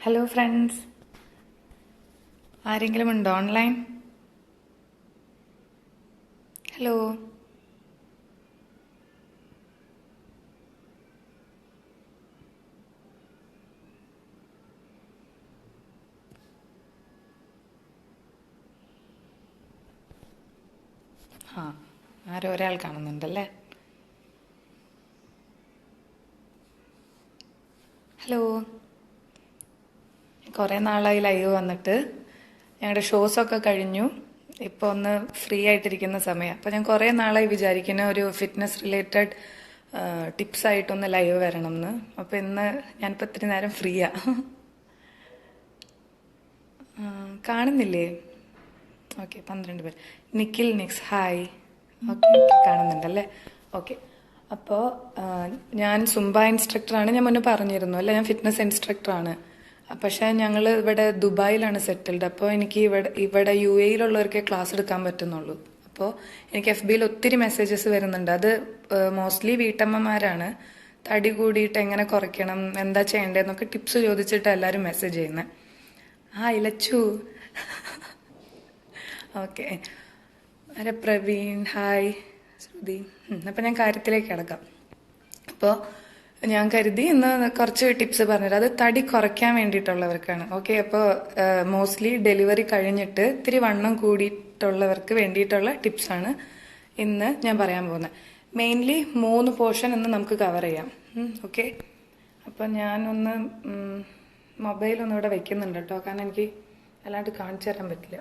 Hello friends ആരെങ്കിലും ഉണ്ടോ online hello ആ ആരോ ഒരാൾ കാണുന്നുണ്ടല്ലേ? ഹലോ കുറേ നാളായി ലൈവ് വന്നിട്ട്. ഞങ്ങളുടെ ഷോസൊക്കെ കഴിഞ്ഞു. ഇപ്പോൾ ഒന്ന് ഫ്രീ ആയിട്ടിരിക്കുന്ന സമയം. അപ്പോൾ ഞാൻ കുറേ നാളായി വിചാരിക്കുന്ന ഒരു ഫിറ്റ്നസ് റിലേറ്റഡ് ടിപ്സ് ആയിട്ടൊന്ന് ലൈവ് വരണം എന്ന് അപ്പോൾ ഇന്ന് ഞാനിപ്പോൾ ഇത്തിരി നേരം ഫ്രീയാ കാണുന്നില്ലേ? ഓക്കെ പന്ത്രണ്ട് പേർ നിഖിൽ നിക്സ് ഹായ് ഓക്കെ കാണുന്നുണ്ടല്ലേ? ഓക്കെ അപ്പോൾ ഞാൻ സുംബ ഇൻസ്ട്രക്ടറാണ് ഞാൻ മുന്നേ പറഞ്ഞിരുന്നു അല്ല? ഞാൻ ഫിറ്റ്നസ് ഇൻസ്ട്രക്ടറാണ് പക്ഷേ ഞങ്ങൾ ഇവിടെ ദുബായിലാണ് സെറ്റിൽഡ്. അപ്പോൾ എനിക്ക് ഇവിടെ ഇവിടെ യു എയിലുള്ളവർക്കേ ക്ലാസ് എടുക്കാൻ പറ്റുന്നുള്ളൂ. അപ്പോൾ എനിക്ക് എഫ് ബിയിൽ ഒത്തിരി മെസ്സേജസ് വരുന്നുണ്ട്. അത് മോസ്റ്റ്ലി വീട്ടമ്മമാരാണ്. തടി കൂടിയിട്ട് എങ്ങനെ കുറയ്ക്കണം എന്താ ചെയ്യേണ്ടതെന്നൊക്കെ ടിപ്സ് ചോദിച്ചിട്ട് എല്ലാവരും മെസ്സേജ് ചെയ്യുന്നത് ആ ഇലച്ചു. ഓക്കെ. അരെ പ്രവീൺ ഹായ്. ശ്രുതി. അപ്പം ഞാൻ കാര്യത്തിലേക്ക് കിടക്കാം. അപ്പോൾ ഞാൻ കരുതി ഇന്ന് കുറച്ച് ടിപ്സ് പറഞ്ഞുതരാം. അത് തടി കുറയ്ക്കാൻ വേണ്ടിയിട്ടുള്ളവർക്കാണ്. ഓക്കെ അപ്പോൾ മോസ്റ്റ്ലി ഡെലിവറി കഴിഞ്ഞിട്ട് ഇത്തിരി വണ്ണം കൂടിയിട്ടുള്ളവർക്ക് വേണ്ടിയിട്ടുള്ള ടിപ്സാണ് ഇന്ന് ഞാൻ പറയാൻ പോകുന്നത്. മെയിൻലി മൂന്ന് പോർഷൻ ഇന്ന് നമുക്ക് കവർ ചെയ്യാം. ഓക്കെ അപ്പോൾ ഞാനൊന്ന് മൊബൈൽ ഒന്നും ഇവിടെ വെക്കുന്നുണ്ട് കേട്ടോ. കാരണം എനിക്ക് അല്ലാണ്ട് കാണിച്ചു തരാൻ പറ്റില്ല.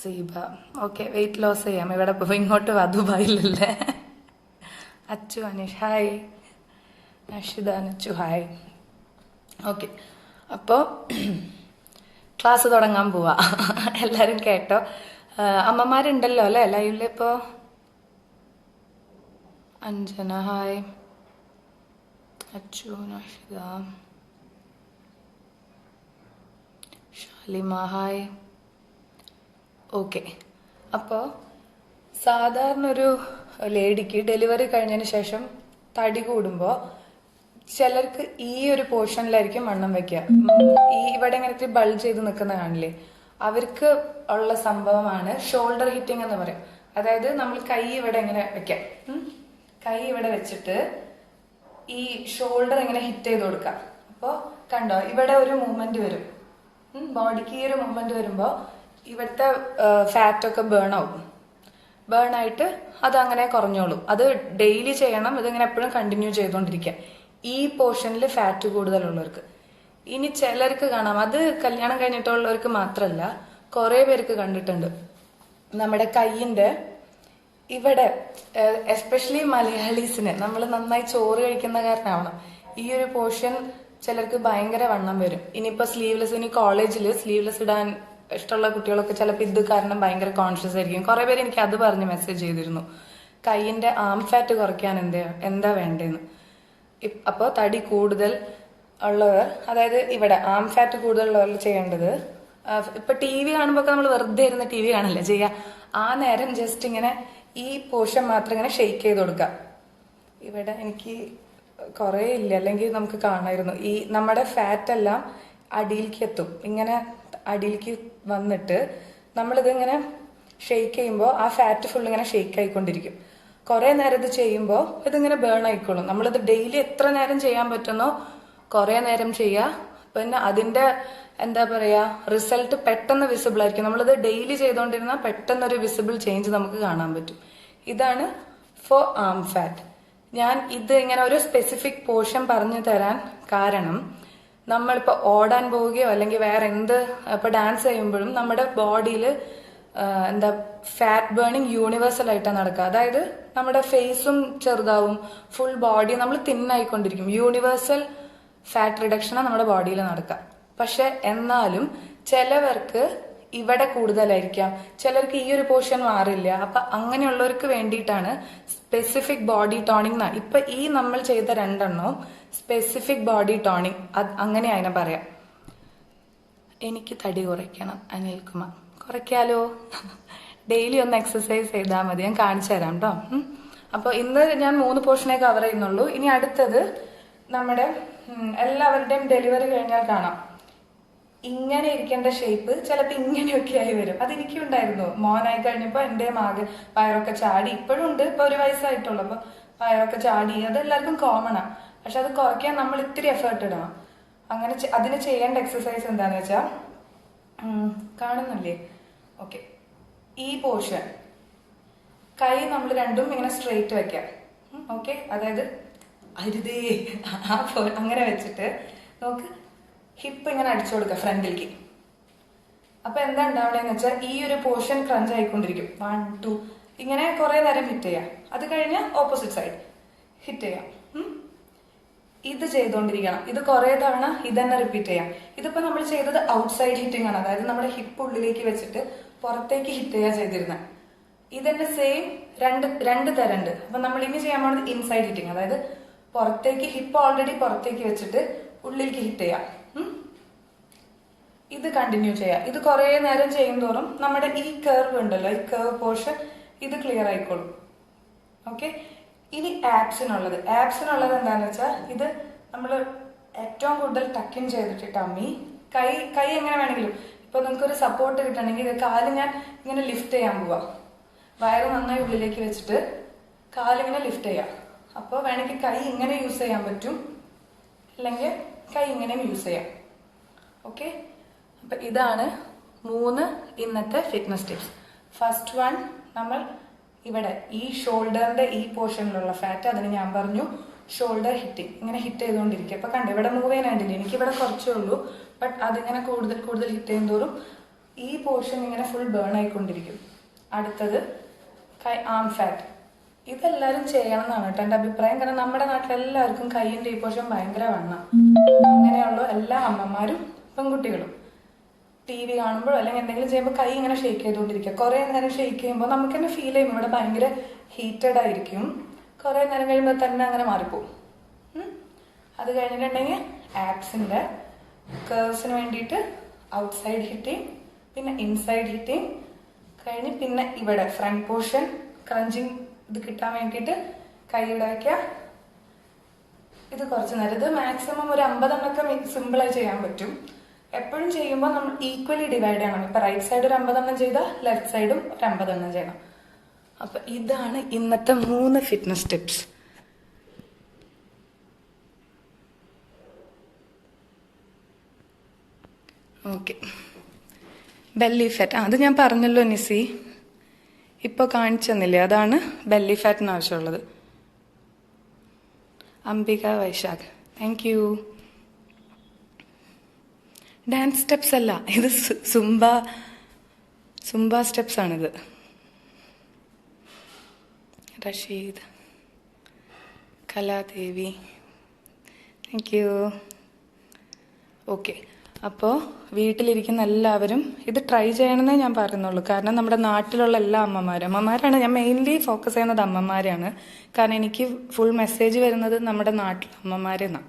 സീബ. ഓക്കെ വെയിറ്റ് ലോസ് ചെയ്യാം. ഇവിടെ ഇങ്ങോട്ട് വാ Achu Aneesh hi. Ashitha Anachu hi. Okay. അപ്പോൾ ക്ലാസ് തുടങ്ങാൻ പോവാ. എല്ലാവരും കേട്ടോ. അമ്മമാരുണ്ടല്ലോ അല്ലേ? ലൈവിൽ ഇപ്പോ? Anjana hi. Achu Ashitha Shalima hi. Okay. അപ്പോൾ സാധാരണ ഒരു ലേഡിക്ക് ഡെലിവറി കഴിഞ്ഞതിന് ശേഷം തടി കൂടുമ്പോൾ ചിലർക്ക് ഈ ഒരു പോർഷനിലായിരിക്കും വണ്ണം വെക്കുക. ഈ ഇവിടെ ഇങ്ങനെ ബൾജ് ചെയ്ത് നിൽക്കുന്ന കാണില്ലേ? അവർക്ക് ഉള്ള സംഭവമാണ് ഷോൾഡർ ഹിറ്റിംഗ് എന്ന് പറയും. അതായത് നമ്മൾ കൈ ഇവിടെ ഇങ്ങനെ വെക്കാം. കൈ ഇവിടെ വെച്ചിട്ട് ഈ ഷോൾഡർ ഇങ്ങനെ ഹിറ്റ് ചെയ്ത് കൊടുക്കാം അപ്പോൾ കണ്ടോ ഇവിടെ ഒരു മൂവ്മെന്റ് വരും. ബോഡിക്ക് ഈ ഒരു മൂവ്മെന്റ് വരുമ്പോൾ ഇവിടുത്തെ ഫാറ്റ് ഒക്കെ ബേൺ ആവും. ബേൺ ആയിട്ട് അത് അങ്ങനെ കുറഞ്ഞോളും. അത് ഡെയിലി ചെയ്യണം. ഇതിങ്ങനെ എപ്പോഴും കണ്ടിന്യൂ ചെയ്തുകൊണ്ടിരിക്കുക ഈ പോർഷനിൽ ഫാറ്റ് കൂടുതലുള്ളവർക്ക്. ഇനി ചിലർക്ക് കാണാം. അത് കല്യാണം കഴിഞ്ഞിട്ടുള്ളവർക്ക് മാത്രമല്ല കുറെ പേർക്ക് കണ്ടിട്ടുണ്ട്. നമ്മുടെ കൈയിന്റെ ഇവിടെ എസ്പെഷ്യലി മലയാളീസിന് നമ്മൾ നന്നായി ചോറ് കഴിക്കുന്ന കാരണമാവണം ഈ ഒരു പോർഷൻ ചിലർക്ക് ഭയങ്കര വണ്ണം വരും. ഇനിയിപ്പോ സ്ലീവ്ലെസ് ഇനി കോളേജിൽ സ്ലീവ്ലെസ് ഇടാൻ ഇഷ്ടമുള്ള കുട്ടികളൊക്കെ ചിലപ്പോൾ ഇത് കാരണം ഭയങ്കര കോൺഷ്യസ് ആയിരിക്കും. കുറെ പേര് എനിക്ക് അത് പറഞ്ഞ് മെസ്സേജ് ചെയ്തിരുന്നു. കൈയിന്റെ ആം ഫാറ്റ് കുറയ്ക്കാൻ എന്താ എന്താ വേണ്ടതെന്ന് അപ്പോൾ തടി കൂടുതൽ ഉള്ളവർ അതായത് ഇവിടെ ആം ഫാറ്റ് കൂടുതലുള്ളവർ ചെയ്യേണ്ടത് ഇപ്പൊ ടി വി കാണുമ്പോൾ നമ്മൾ വെറുതെ ഇരുന്ന് ടി വി കാണില്ല ചെയ്യുക ആ നേരം ജസ്റ്റ് ഇങ്ങനെ ഈ പോർഷൻ മാത്രം ഇങ്ങനെ ഷെയ്ക്ക് ചെയ്ത് കൊടുക്കുക ഇവിടെ എനിക്ക് കുറേ ഇല്ല. അല്ലെങ്കിൽ നമുക്ക് കാണായിരുന്നു. ഈ നമ്മുടെ ഫാറ്റ് എല്ലാം അടിയിലേക്ക് എത്തും. ഇങ്ങനെ അടിയിലേക്ക് വന്നിട്ട് നമ്മളിത് ഇങ്ങനെ ഷെയ്ക്ക് ചെയ്യുമ്പോൾ ആ ഫാറ്റ് ഫുൾ ഇങ്ങനെ ഷെയ്ക്ക് ആയിക്കൊണ്ടിരിക്കും. കുറെ നേരം ഇത് ചെയ്യുമ്പോൾ ഇതിങ്ങനെ ബേൺ ആയിക്കോളും. നമ്മളിത് ഡെയിലി എത്ര നേരം ചെയ്യാൻ പറ്റുന്നോ കുറെ നേരം ചെയ്യുക പിന്നെ അതിന്റെ എന്താ പറയാ റിസൾട്ട് പെട്ടെന്ന് വിസിബിൾ ആയിരിക്കും. നമ്മളിത് ഡെയിലി ചെയ്തുകൊണ്ടിരുന്നാൽ പെട്ടെന്ന് ഒരു വിസിബിൾ ചേഞ്ച് നമുക്ക് കാണാൻ പറ്റും. ഇതാണ് ഫോർ ആം ഫാറ്റ് ഞാൻ ഇത് ഇങ്ങനെ ഒരു സ്പെസിഫിക് പോർഷൻ പറഞ്ഞു തരാൻ കാരണം നമ്മളിപ്പോൾ ഓടാൻ പോവുകയോ അല്ലെങ്കിൽ വേറെ എന്ത് ഇപ്പൊ ഡാൻസ് ചെയ്യുമ്പോഴും നമ്മുടെ ബോഡിയിൽ എന്താ ഫാറ്റ് ബേണിങ് യൂണിവേഴ്സൽ ആയിട്ടാണ് നടക്കുക അതായത് നമ്മുടെ ഫേസും ചെറുതാവും ഫുൾ ബോഡി നമ്മൾ തിന്നായിക്കൊണ്ടിരിക്കും യൂണിവേഴ്സൽ ഫാറ്റ് റിഡക്ഷനാണ് നമ്മുടെ ബോഡിയിൽ നടക്കുക പക്ഷെ എന്നാലും ചിലവർക്ക് ഇവിടെ കൂടുതലായിരിക്കാം. ചിലർക്ക് ഈ ഒരു പോർഷൻ മാറില്ല. അപ്പൊ അങ്ങനെയുള്ളവർക്ക് വേണ്ടിയിട്ടാണ് സ്പെസിഫിക് ബോഡി ടോണിംഗ് ഇപ്പൊ ഈ നമ്മൾ ചെയ്ത രണ്ടെണ്ണവും സ്പെസിഫിക് ബോഡി ടോണിങ് അത് അങ്ങനെ അതിനെ പറയാം. എനിക്ക് തടി കുറയ്ക്കണം അനിൽകുമാർ കുറയ്ക്കാലോ? ഡെയിലി ഒന്ന് എക്സസൈസ് ചെയ്താൽ മതി. ഞാൻ കാണിച്ചു തരാം കേട്ടോ അപ്പോൾ ഇന്ന് ഞാൻ മൂന്ന് പോർഷനെ കവർ ചെയ്യുന്നുള്ളൂ. ഇനി അടുത്തത് നമ്മുടെ എല്ലാവരുടെയും ഡെലിവറി കഴിഞ്ഞാൽ കാണാം. ഇങ്ങനെ ഇരിക്കേണ്ട ഷേപ്പ് ചിലപ്പോൾ ഇങ്ങനെയൊക്കെ ആയി വരും. അത് എനിക്കും ഉണ്ടായിരുന്നു. മോനായി കഴിഞ്ഞപ്പോൾ എന്റെ മാഗ് വയറൊക്കെ ചാടി. ഇപ്പോഴും ഉണ്ട്. ഇപ്പൊ ഒരു വയസ്സായിട്ടുള്ളൂ. അപ്പൊ വയറൊക്കെ ചാടി. അതെല്ലാവർക്കും കോമൺ ആണ് പക്ഷെ അത് കുറയ്ക്കാൻ നമ്മൾ ഇത്തിരി എഫേർട്ട് ഇടണം. അങ്ങനെ അതിന് ചെയ്യേണ്ട എക്സസൈസ് എന്താന്ന് വെച്ചാൽ കാണുന്നില്ലേ? ഓക്കെ ഈ പോർഷൻ കൈ നമ്മൾ രണ്ടും ഇങ്ങനെ സ്ട്രെയിറ്റ് വെക്കാം. ഓക്കെ അതായത് അരുതേ. ആ പോ- അങ്ങനെ വെച്ചിട്ട് നമുക്ക് ഹിപ്പ് ഇങ്ങനെ അടിച്ചു കൊടുക്കുക ഫ്രണ്ടിലേക്ക്. അപ്പൊ എന്താ ഉണ്ടാവണേന്ന് വെച്ചാൽ ഈ ഒരു പോർഷൻ ക്രഞ്ച് ആയിക്കൊണ്ടിരിക്കും. വൺ ടു ഇങ്ങനെ കുറെ നേരം ഹിറ്റ് ചെയ്യാം. അത് കഴിഞ്ഞ് ഓപ്പോസിറ്റ് സൈഡ് ഹിറ്റ് ചെയ്യാം. ഇത് ചെയ്തുകൊണ്ടിരിക്കണം ഇത് കുറെ തവണ ഇത് തന്നെ റിപ്പീറ്റ് ചെയ്യാം. ഇതിപ്പോ നമ്മൾ ചെയ്തത് ഔട്ട്സൈഡ് ഹിറ്റിംഗ് ആണ്. അതായത് നമ്മുടെ ഹിപ്പ് ഉള്ളിലേക്ക് വെച്ചിട്ട് പുറത്തേക്ക് ഹിറ്റ് ചെയ്യാ ചെയ്തിരുന്നത് ഇതന്നെ സെയിം രണ്ട് രണ്ട് തരണ്ട്. അപ്പൊ നമ്മൾ ഇനി ചെയ്യാൻ പോകുന്നത് ഇൻസൈഡ് ഹിറ്റിംഗ് അതായത് പുറത്തേക്ക് ഹിപ്പ് ഓൾറെഡി പുറത്തേക്ക് വെച്ചിട്ട് ഉള്ളിലേക്ക് ഹിറ്റ് ചെയ്യാം. ഇത് കണ്ടിന്യൂ ചെയ്യാം. ഇത് കുറെ നേരം ചെയ്യും തോറും നമ്മുടെ ഈ കർവ് ഉണ്ടല്ലോ ഈ കർവ് പോർഷൻ ഇത് ക്ലിയർ ആയിക്കോളും. ഓക്കെ ഇനി ആപ്സിനുള്ളത്. ആപ്സിനുള്ളത് എന്താണെന്ന് വെച്ചാൽ ഇത് നമ്മൾ ഏറ്റവും കൂടുതൽ ടക്കിൻ ചെയ്തിട്ട് ടമ്മി കൈ കൈ എങ്ങനെ വേണമെങ്കിലും. ഇപ്പൊ നിങ്ങൾക്കൊരു സപ്പോർട്ട് കിട്ടണമെങ്കിൽ ഇത് കാൽ ഞാൻ ഇങ്ങനെ ലിഫ്റ്റ് ചെയ്യാൻ പോവാ. വയറ് നന്നായി ഉള്ളിലേക്ക് വെച്ചിട്ട് കാലിങ്ങനെ ലിഫ്റ്റ് ചെയ്യാം. അപ്പോൾ വേണമെങ്കിൽ കൈ ഇങ്ങനെ യൂസ് ചെയ്യാൻ പറ്റും. അല്ലെങ്കിൽ കൈ ഇങ്ങനെയും യൂസ് ചെയ്യാം. ഓക്കെ അപ്പം ഇതാണ് മൂന്ന് ഇന്നത്തെ ഫിറ്റ്നസ് ടിപ്സ് ഫസ്റ്റ് വൺ നമ്മൾ ഇവിടെ ഈ ഷോൾഡറിന്റെ ഈ പോർഷനിലുള്ള ഫാറ്റ് അതിന് ഞാൻ പറഞ്ഞു ഷോൾഡർ ഹിറ്റിംഗ് ഇങ്ങനെ ഹിറ്റ് ചെയ്തുകൊണ്ടിരിക്കുക. അപ്പൊ കണ്ടു ഇവിടെ മൂവ് ചെയ്യാനായിട്ടില്ല എനിക്ക് ഇവിടെ കുറച്ചേ ഉള്ളൂ ബട്ട് അതിങ്ങനെ കൂടുതൽ കൂടുതൽ ഹിറ്റ് ചെയ്യും തോറും ഈ പോർഷൻ ഇങ്ങനെ ഫുൾ ബേൺ ആയിക്കൊണ്ടിരിക്കും. അടുത്തത് കൈ ആം ഫാറ്റ് ഇതെല്ലാവരും ചെയ്യണം എന്നാണ് കേട്ടോ എന്റെ അഭിപ്രായം. കാരണം നമ്മുടെ നാട്ടിലെല്ലാവർക്കും കൈയിന്റെ ഈ പോർഷൻ ഭയങ്കര വണ്ണം. അങ്ങനെയുള്ള എല്ലാ അമ്മമാരും പെൺകുട്ടികളും ടി വി കാണുമ്പോഴോ അല്ലെങ്കിൽ എന്തെങ്കിലും ചെയ്യുമ്പോൾ കൈ ഇങ്ങനെ ഷെയ്ക്ക് ചെയ്തുകൊണ്ടിരിക്കുക. കുറെ നേരം ഷെയ്ക്ക് ചെയ്യുമ്പോൾ നമുക്ക് തന്നെ ഫീൽ ചെയ്യും. ഇവിടെ ഭയങ്കര ഹീറ്റഡ് ആയിരിക്കും. കുറെ നേരം കഴിയുമ്പോൾ തന്നെ അങ്ങനെ മാറിപ്പോവും. അത് കഴിഞ്ഞിട്ടുണ്ടെങ്കിൽ ആപ്സിന്റെ കേഴ്സിന് വേണ്ടിയിട്ട് ഔട്ട് ഔട്ട്സൈഡ് ഹിറ്റിംഗ് പിന്നെ ഇൻസൈഡ് ഹിറ്റിംഗ് കഴിഞ്ഞ് പിന്നെ ഇവിടെ ഫ്രണ്ട് പോർഷൻ ക്രഞ്ചിങ് ഇത് കിട്ടാൻ വേണ്ടിയിട്ട് കൈ വയ്ക്കുക ഇത് കുറച്ച് നേരം. ഇത് മാക്സിമം ഒരു അമ്പതെണ്ണൊക്കെ സിമ്പിളായി ചെയ്യാൻ പറ്റും. എപ്പോഴും ചെയ്യുമ്പോൾ നമ്മൾ ഈക്വലി ഡിവൈഡ് ചെയ്യണം. ഇപ്പൊ റൈറ്റ് സൈഡ് ഒരു അമ്പതെണ്ണം ചെയ്താൽ ലെഫ്റ്റ് സൈഡും ഒരു അമ്പതെണ്ണം ചെയ്യണം. അപ്പൊ ഇതാണ് ഇന്നത്തെ മൂന്ന് fitness tips okay belly fat അത് ഞാൻ പറഞ്ഞല്ലോ നിസി. ഇപ്പൊ കാണിച്ചെന്നില്ലേ അതാണ് ബെല്ലി ഫാറ്റിന് ആവശ്യമുള്ളത്. Ambika Vaishakh. Thank you dance steps അല്ല. ഇത് സുംബ സുംബ സ്റ്റെപ്സ് ആണിത്. Rasheed Kaladevi. Thank you okay അപ്പോൾ വീട്ടിലിരിക്കുന്ന എല്ലാവരും ഇത് ട്രൈ ചെയ്യണമെന്നേ ഞാൻ പറയുന്നുള്ളൂ. കാരണം നമ്മുടെ നാട്ടിലുള്ള എല്ലാ അമ്മമാരും അമ്മമാരാണ് ഞാൻ മെയിൻലി ഫോക്കസ് ചെയ്യുന്നത് അമ്മമാരാണ് കാരണം എനിക്ക് ഫുൾ മെസ്സേജ് വരുന്നത് നമ്മുടെ നാട്ടിലെ അമ്മമാരെന്നാണ്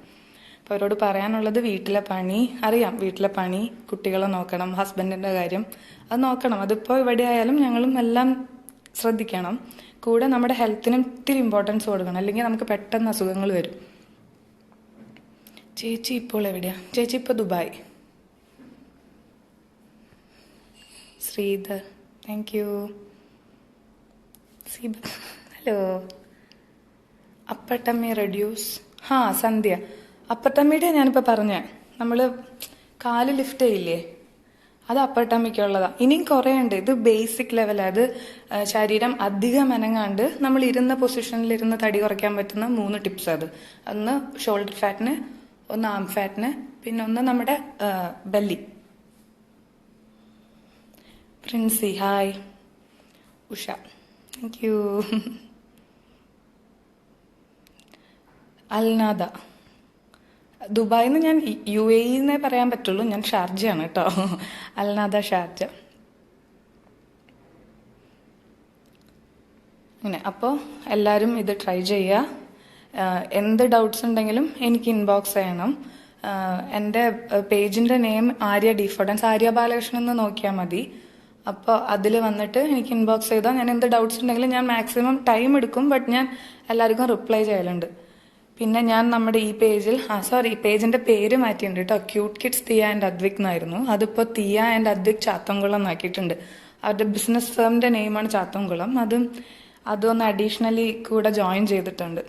അപ്പോൾ അവരോട് പറയാനുള്ളത് വീട്ടിലെ പണി അറിയാം വീട്ടിലെ പണി കുട്ടികളെ നോക്കണം ഹസ്ബൻഡിന്റെ കാര്യം അത് നോക്കണം. അതിപ്പോൾ ഇവിടെ ആയാലും ഞങ്ങളും എല്ലാം ശ്രദ്ധിക്കണം. കൂടെ നമ്മുടെ ഹെൽത്തിനും ഇത്തിരി ഇമ്പോർട്ടൻസ് കൊടുക്കണം. അല്ലെങ്കിൽ നമുക്ക് പെട്ടെന്ന് അസുഖങ്ങൾ വരും. ചേച്ചി ഇപ്പോൾ എവിടെയാ? ചേച്ചി ഇപ്പോൾ Dubai. Sreedhar thank you hello അപ്പട്ടമ്മ reduce. ഹാ സന്ധ്യ. അപ്പട്ടമ്മിയുടെ ഞാനിപ്പോൾ പറഞ്ഞ നമ്മൾ കാൽ ലിഫ്റ്റ് ചെയ്യില്ലേ? അത് അപ്പട്ടമ്മയ്ക്കുള്ളതാ. ഇനിയും കുറേ ഉണ്ട് ഇത് ബേസിക് ലെവൽ അത് ശരീരം അധികം അനങ്ങാണ്ട് നമ്മൾ ഇരുന്ന പൊസിഷനിൽ ഇരുന്ന് തടി കുറയ്ക്കാൻ പറ്റുന്ന മൂന്ന് ടിപ്സ് അത് ഒന്ന് ഷോൾഡർ ഫാറ്റിന് ഒന്ന് ആം ഫാറ്റിന് പിന്നെ ഒന്ന് നമ്മുടെ belly Princy hi. Usha. Thank you Alnada. ദുബായിൽ നിന്ന് ഞാൻ യു എ എന്നേ പറയാൻ പറ്റുള്ളൂ. ഞാൻ ഷാർജയാണ് കേട്ടോ. അൽനാദ ഷാർജ. അങ്ങനെ അപ്പോൾ എല്ലാവരും ഇത് ട്രൈ ചെയ്യുക എന്ത് ഡൗട്ട്സ് ഉണ്ടെങ്കിലും എനിക്ക് ഇൻബോക്സ് ചെയ്യണം. എന്റെ പേജിന്റെ name Arya D for dance Arya Balakrishnan എന്ന് നോക്കിയാൽ മതി. അപ്പോൾ അതിൽ വന്നിട്ട് എനിക്ക് ഇൻബോക്സ് ചെയ്താൽ ഞാൻ എന്ത് ഡൗട്ട്സ് ഉണ്ടെങ്കിലും ഞാൻ മാക്സിമം ടൈം എടുക്കും. ബട്ട് ഞാൻ എല്ലാവർക്കും റിപ്ലൈ ചെയ്യലുണ്ട്. പിന്നെ ഞാൻ നമ്മുടെ ഈ പേജിൽ ആ സോറി ഈ പേജിന്റെ പേര് മാറ്റിയിട്ടുണ്ട് കേട്ടോ cute kids Thea and Advik എന്നായിരുന്നു. അതിപ്പോ തിയ ആൻഡ് അദ്വിക് ചാത്തംകുളം എന്നാക്കിയിട്ടുണ്ട്. അവരുടെ ബിസിനസ് ഫേമിന്റെ നെയിമാണ് ചാത്തംകുളം. അതും അതൊന്ന് അഡീഷണലി കൂടെ ജോയിൻ ചെയ്തിട്ടുണ്ട്.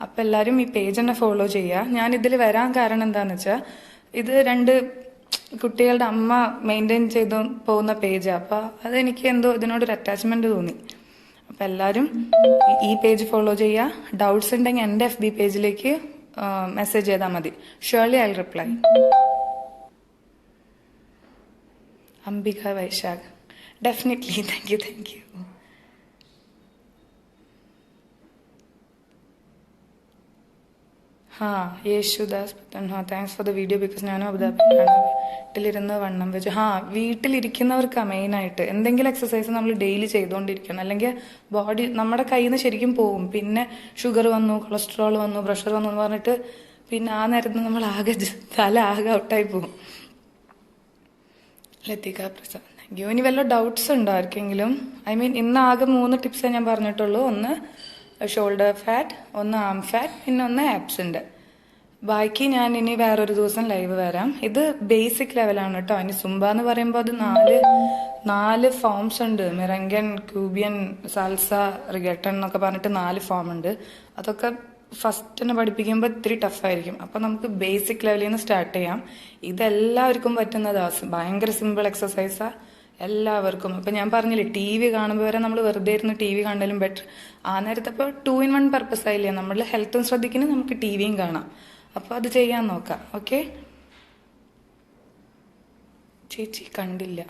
അപ്പൊ എല്ലാരും ഈ പേജ് തന്നെ ഫോളോ ചെയ്യുക ഞാൻ ഇതിൽ വരാൻ കാരണം എന്താന്ന് വെച്ചാൽ ഇത് രണ്ട് കുട്ടികളുടെ അമ്മ മെയിന്റെയിൻ ചെയ്ത് പോകുന്ന പേജാ അപ്പൊ അതെനിക്ക് എന്തോ ഇതിനോടൊരു അറ്റാച്ച്മെന്റ് തോന്നി. അപ്പൊ എല്ലാരും ഈ- ഈ പേജ് ഫോളോ ചെയ്യുക. ഡൗട്ട്സ് ഉണ്ടെങ്കിൽ എന്റെ എഫ് ബി പേജിലേക്ക് മെസ്സേജ് ചെയ്താൽ മതി. Surely I reply Ambika Vaishakh. Definitely thank you thank you ഹാ Yesudas Puthan thanks for the video because ഞാനും അബുദാബിയിലാണ് വീട്ടിലിരുന്ന് വണ്ണം വെച്ചു. ഹാ വീട്ടിലിരിക്കുന്നവർക്കാണ് മെയിനായിട്ട് എന്തെങ്കിലും എക്സസൈസ് നമ്മൾ ഡെയിലി ചെയ്തുകൊണ്ടിരിക്കണം. അല്ലെങ്കിൽ ബോഡി നമ്മുടെ കയ്യിൽ നിന്ന് ശരിക്കും പോകും പിന്നെ ഷുഗർ വന്നു കൊളസ്ട്രോൾ വന്നു പ്രഷർ വന്നു എന്ന് പറഞ്ഞിട്ട് പിന്നെ ആ നേരത്ത് നമ്മൾ ആകെ തല ആകെ ഔട്ടായി പോകും ലതിക പ്രസാദ്. താങ്ക് യു ഇനി വല്ല ഡൗട്ട്സ് ഉണ്ടോ ആർക്കെങ്കിലും? ഐ മീൻ ഇന്ന് ആകെ മൂന്ന് ടിപ്സേ ഞാൻ പറഞ്ഞിട്ടുള്ളൂ. ഒന്ന് ഷോൾഡർ ഫാറ്റ് ഒന്ന് ആം ഫാറ്റ് പിന്നെ ഒന്ന് ആപ്സിന്റെ ബാക്കി ഞാൻ ഇനി വേറൊരു ദിവസം ലൈവ് വരാം. ഇത് ബേസിക് ലെവലാണ് കേട്ടോ ഇനി സുംബ എന്ന് പറയുമ്പോൾ അത് നാല് നാല് ഫോംസ് ഉണ്ട്. മിറങ്കൻ ക്യൂബിയൻ സാൽസ റിഗട്ടൺ എന്നൊക്കെ പറഞ്ഞിട്ട് നാല് ഫോം ഉണ്ട്. അതൊക്കെ ഫസ്റ്റ് തന്നെ പഠിപ്പിക്കുമ്പോൾ ഇത്തിരി ടഫായിരിക്കും അപ്പൊ നമുക്ക് ബേസിക് ലെവലിൽ നിന്ന് സ്റ്റാർട്ട് ചെയ്യാം. ഇതെല്ലാവർക്കും പറ്റുന്നതാ ഭയങ്കര സിമ്പിൾ എക്സസൈസാ എല്ലാവർക്കും. ഇപ്പം ഞാൻ പറഞ്ഞില്ലേ ടി വി കാണുമ്പോൾ വരെ നമ്മൾ വെറുതെ ഇരുന്ന് ടി വി കണ്ടാലും ബെറ്റർ. ആ നേരത്തെ ഇപ്പോൾ ടു ഇൻ വൺ പർപ്പസ് ആയില്ലേ നമ്മളുടെ ഹെൽത്തും ശ്രദ്ധിക്കുന്നു നമുക്ക് ടി വിയും കാണാം. അപ്പൊ അത് ചെയ്യാൻ നോക്കാം ഓക്കെ ചേച്ചി കണ്ടില്ല.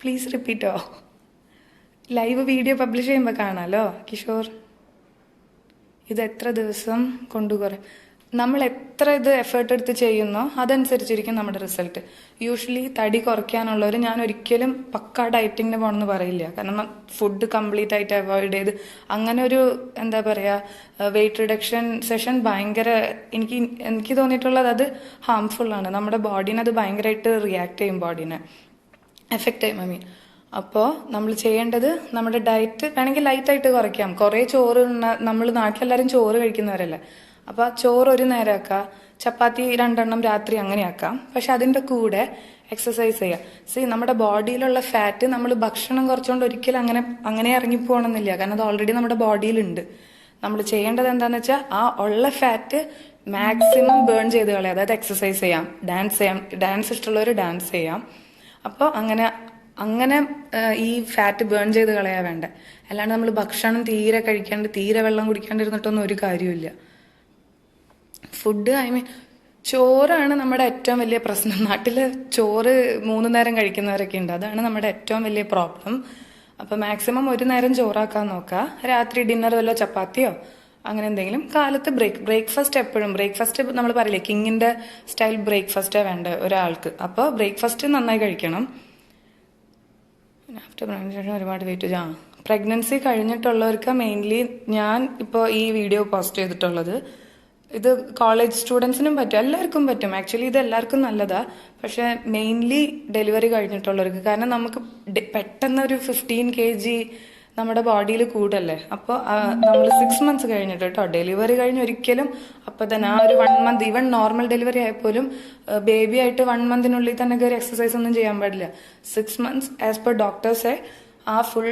പ്ലീസ് റിപ്പീറ്റോ ലൈവ് വീഡിയോ പബ്ലിഷ് ചെയ്യുമ്പോൾ കാണാലോ കിഷോർ? ഇത് എത്ര ദിവസം കൊണ്ടുകുറ നമ്മൾ എത്ര ഇത് എഫേർട്ട് എടുത്ത് ചെയ്യുന്നോ അതനുസരിച്ചിരിക്കും നമ്മുടെ റിസൾട്ട് യൂഷ്വലി തടി കുറയ്ക്കാനുള്ളവർ ഞാൻ ഒരിക്കലും പക്ക ഡയറ്റിങ്ങിന് പോകണമെന്ന് പറയില്ല. കാരണം ഫുഡ് കംപ്ലീറ്റ് ആയിട്ട് അവോയ്ഡ് ചെയ്ത് അങ്ങനെ ഒരു എന്താ പറയുക വെയിറ്റ് റിഡക്ഷൻ സെഷൻ ഭയങ്കര എനിക്ക് എനിക്ക് തോന്നിയിട്ടുള്ളത് അത് ഹാംഫുൾ ആണ്. നമ്മുടെ ബോഡീനെ അത് ഭയങ്കരമായിട്ട് റിയാക്ട് ചെയ്യും ബോഡീനെ എഫക്റ്റ് ചെയ്യും ഐ മീൻ അപ്പോൾ നമ്മൾ ചെയ്യേണ്ടത് നമ്മുടെ ഡയറ്റ് വേണമെങ്കിൽ ലൈറ്റായിട്ട് കുറയ്ക്കാം. കുറേ ചോറ് നമ്മൾ നാട്ടിലെല്ലാവരും ചോറ് കഴിക്കുന്നവരല്ലേ. അപ്പോൾ ചോറ് ഒരു നേരം ആക്കാം ചപ്പാത്തി രണ്ടെണ്ണം രാത്രി അങ്ങനെ ആക്കാം. പക്ഷെ അതിന്റെ കൂടെ എക്സസൈസ് ചെയ്യാം. സീ നമ്മുടെ ബോഡിയിലുള്ള ഫാറ്റ് നമ്മൾ ഭക്ഷണം കുറച്ചുകൊണ്ട് ഒരിക്കലും അങ്ങനെ അങ്ങനെ ഇറങ്ങി ഇറങ്ങിപ്പോകണമെന്നില്ല കാരണം അത് ഓൾറെഡി നമ്മുടെ ബോഡിയിലുണ്ട്. നമ്മൾ ചെയ്യേണ്ടത് എന്താന്ന് വെച്ചാൽ ആ ഉള്ള ഫാറ്റ് മാക്സിമം ബേൺ ചെയ്ത് കളയാം. അതായത് എക്സസൈസ് ചെയ്യാം. ഡാൻസ് ചെയ്യാം. ഡാൻസ് ഇഷ്ടമുള്ളവർ ഡാൻസ് ചെയ്യാം. അപ്പോൾ അങ്ങനെ അങ്ങനെ ഈ ഫാറ്റ് ബേൺ ചെയ്ത് കളയാ വേണ്ടേ. അല്ലാണ്ട് നമ്മൾ ഭക്ഷണം തീരെ കഴിക്കാണ്ട് തീരെ വെള്ളം കുടിക്കാണ്ടിരുന്നിട്ടൊന്നും ഒരു കാര്യമില്ല ഫുഡ് ഐ മീൻ ചോറാണ് നമ്മുടെ ഏറ്റവും വലിയ പ്രശ്നം. നാട്ടിൽ ചോറ് മൂന്ന് നേരം കഴിക്കുന്നവരൊക്കെ ഉണ്ട്. അതാണ് നമ്മുടെ ഏറ്റവും വലിയ പ്രോബ്ലം അപ്പം മാക്സിമം ഒരു നേരം ചോറാക്കാൻ നോക്കുക. രാത്രി ഡിന്നർ വല്ലോ ചപ്പാത്തിയോ അങ്ങനെ എന്തെങ്കിലും. കാലത്ത് ബ്രേക്ക് ബ്രേക്ക്ഫാസ്റ്റ് എപ്പോഴും ബ്രേക്ക്ഫാസ്റ്റ് നമ്മൾ പറയില്ലേ കിങ്ങിന്റെ സ്റ്റൈൽ ബ്രേക്ക്ഫാസ്റ്റാണ് വേണ്ട ഒരാൾക്ക്. അപ്പോൾ ബ്രേക്ക്ഫാസ്റ്റ് നന്നായി കഴിക്കണം. ആഫ്റ്റർ പ്രഗ്നൻസി ഒരുപാട് വെയിറ്റ് ആ പ്രഗ്നൻസി കഴിഞ്ഞിട്ടുള്ളവർക്ക് മെയിൻലി ഞാൻ ഇപ്പോൾ ഈ വീഡിയോ പോസ്റ്റ് ചെയ്തിട്ടുള്ളത് ഇത് കോളേജ് സ്റ്റുഡൻസിനും പറ്റും എല്ലാവർക്കും പറ്റും. ആക്ച്വലി ഇത് എല്ലാവർക്കും നല്ലതാ. പക്ഷെ മെയിൻലി ഡെലിവറി കഴിഞ്ഞിട്ടുള്ളവർക്ക്. കാരണം നമുക്ക് പെട്ടെന്ന് ഒരു ഫിഫ്റ്റീൻ കെ ജി നമ്മുടെ ബോഡിയിൽ കൂടല്ലേ? അപ്പോൾ നമ്മൾ സിക്സ് മന്ത്സ് കഴിഞ്ഞിട്ട് കേട്ടോ ഡെലിവറി കഴിഞ്ഞ് ഒരിക്കലും അപ്പൊ തന്നെ ആ ഒരു one month even normal delivery ആയപ്പോലും baby ആയിട്ട് വൺ മന്തിനുള്ളിൽ തന്നെ ഒരു എക്സസൈസ് ഒന്നും ചെയ്യാൻ പാടില്ല. സിക്സ് മന്ത്സ് ആസ് പെർ ഡോക്ടേഴ്സെ ആ ഫുൾ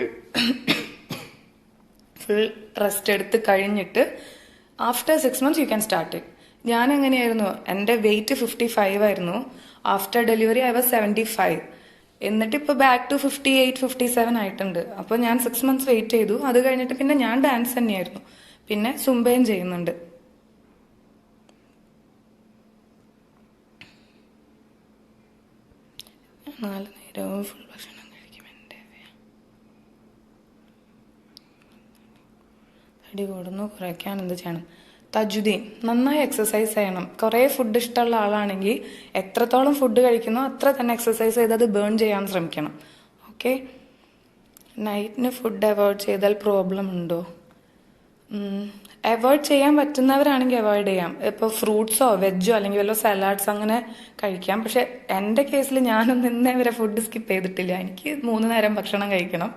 ഫുൾ റെസ്റ്റ് എടുത്ത് കഴിഞ്ഞിട്ട് after six months you can start ഞാൻ എങ്ങനെയായിരുന്നു എന്റെ വെയിറ്റ് ഫിഫ്റ്റി ഫൈവ് ആയിരുന്നു. After delivery I was seventy five എന്നിട്ട് ഇപ്പൊ back to fifty eight fifty seven ആയിട്ടുണ്ട്. അപ്പൊ ഞാൻ സിക്സ് മന്ത്സ് വെയിറ്റ് ചെയ്തു. അത് കഴിഞ്ഞിട്ട് പിന്നെ ഞാൻ ഡാൻസ് തന്നെയായിരുന്നു. പിന്നെ സുംബയും ചെയ്യുന്നുണ്ട്. നാല് നേരവും ഫുൾ ഭക്ഷണം കഴിക്കും എന്റെ തടി കൂടുന്നു കുറയ്ക്കാൻ എന്ത് ചെയ്യണം? തജുദീൻ നന്നായി എക്സസൈസ് ചെയ്യണം. കുറേ ഫുഡ് ഇഷ്ടമുള്ള ആളാണെങ്കിൽ എത്രത്തോളം ഫുഡ് കഴിക്കുന്നോ അത്ര തന്നെ എക്സസൈസ് ചെയ്ത് അത് ബേൺ ചെയ്യാൻ ശ്രമിക്കണം. ഓക്കെ നൈറ്റിന് ഫുഡ് അവോയ്ഡ് ചെയ്താൽ പ്രോബ്ലം ഉണ്ടോ? അവോയ്ഡ് ചെയ്യാൻ പറ്റുന്നവരാണെങ്കിൽ അവോയ്ഡ് ചെയ്യാം. ഇപ്പോൾ ഫ്രൂട്ട്സോ വെജോ അല്ലെങ്കിൽ വല്ല സലാഡ്സ് അങ്ങനെ കഴിക്കാം. പക്ഷെ എന്റെ കേസിൽ ഞാനൊന്നും ഇന്നേ വരെ ഫുഡ് സ്കിപ്പ് ചെയ്തിട്ടില്ല. എനിക്ക് മൂന്ന് നേരം ഭക്ഷണം കഴിക്കണം.